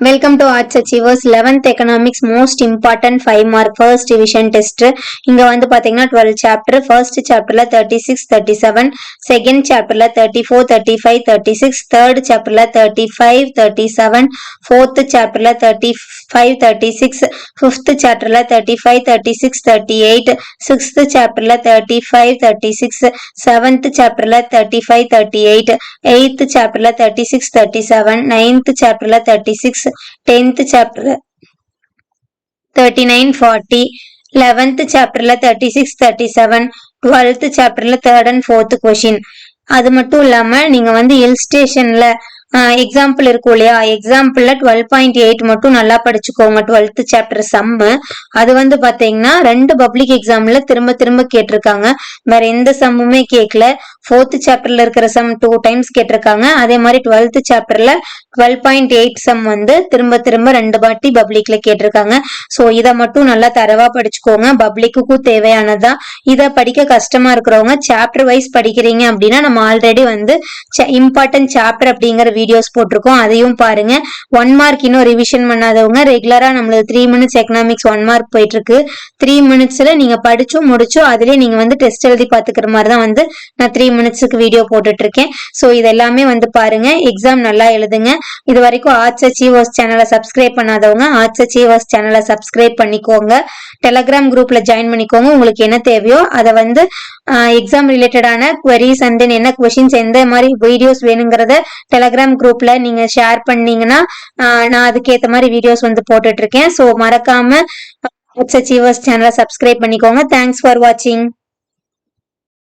Welcome to arts achievers eleventh economics most important five mark first division test இங்க வந்து பாத்தீங்கன்னா twelve chapter first சாப்டர்ல thirty six thirty seven second சாப்டர்ல thirty four thirty five thirty six third சாப்டர்ல thirty five thirty seven fourth சாப்டர்ல thirty five thirty six fifth சாப்டர்ல thirty five thirty six thirty eight sixth சாப்டர்ல thirty five thirty six seventh சாப்டர்ல thirty five thirty eight eighth சாப்டர்ல thirty six thirty seven ninth சாப்டர்ல thirty six tenth chapter thirty nine forty eleventh சாப்டர்ல thirty six thirty seven twelfth சாப்டர்ல third and fourth question அது மட்டும் இல்லாம நீங்க வந்து ஹில் ஸ்டேஷன்ல எக்ஸாம்பிள் இருக்கும் இல்லையா? எக்ஸாம்பிள்ல டுவெல் பாயிண்ட் எயிட் மட்டும் நல்லா படிச்சுக்கோங்க. டுவெல்த் சாப்டர் சம்மு அது வந்து பாத்தீங்கன்னா ரெண்டு பப்ளிக் எக்ஸாம்ல திரும்ப திரும்ப கேட்டிருக்காங்க. வேற எந்த சம்முமே கேட்கல ஃபோர்த் சாப்டர்ல இருக்கிற சம் டூ டைம்ஸ் கேட்டிருக்காங்க. அதே மாதிரி டுவெல்த் சாப்டர்ல டுவெல் பாயிண்ட் எயிட் சம் வந்து திரும்ப திரும்ப ரெண்டு வாட்டி பப்ளிக்ல கேட்டிருக்காங்க. ஸோ இதை மட்டும் நல்லா தரவா படிச்சுக்கோங்க. பப்ளிக்குக்கும் தேவையானதா. இதை படிக்க கஷ்டமா இருக்கிறவங்க சாப்டர் வைஸ் படிக்கிறீங்க அப்படின்னா நம்ம ஆல்ரெடி வந்து இம்பார்ட்டன்ட் சாப்டர் அப்படிங்கிற வீடியோஸ் போட்டிருக்கோம். அதையும் பாருங்க. ஒன் மார்க் இன்னும் ரிவிஷன் பண்ணாதவங்க ரெகுலரா நம்மளது three minutes economics one mark போயிட்டு இருக்கு த்ரீ மினிட்ஸ்ல நீங்க படிச்சும் முடிச்சும் அதுலயே நீங்க வந்து டெஸ்ட் எழுதி பாத்துக்கிற மாதிரி தான் வந்து நான் த்ரீ மினிட்ஸுக்கு வீடியோ போட்டுட்டு இருக்கேன் ஸோ இதெல்லாமே வந்து பாருங்க. எக்ஸாம் நல்லா எழுதுங்க. இது வரைக்கும் ஆர்ட்ஸ் அச்சீவர்ஸ் சேனலை சப்ஸ்கிரைப் பண்ணாதவங்க ஆர்ட்ஸ் அச்சீவர்ஸ் சேனலை சப்ஸ்கிரைப் பண்ணிக்கோங்க. டெலகிராம் குரூப்ல ஜாயின் பண்ணிக்கோங்க. உங்களுக்கு என்ன தேவையோ அதை வந்து எக்ஸாம் ரிலேட்டடான குவரிஸ் அண்ட் தென் என்ன கொஷின்ஸ் எந்த மாதிரி வீடியோஸ் வேணுங்கிறத டெலகிராம் குரூப்ல நீங்க ஷேர் பண்ணீங்கன்னா நான் அதுக்கேத்த மாதிரி வீடியோஸ் வந்து போட்டுட்டு இருக்கேன். ஸோ மறக்காம அச்சீவர்ஸ் சேனலை சப்ஸ்கிரைப் பண்ணிக்கோங்க. தேங்க்ஸ் ஃபார் வாட்சிங்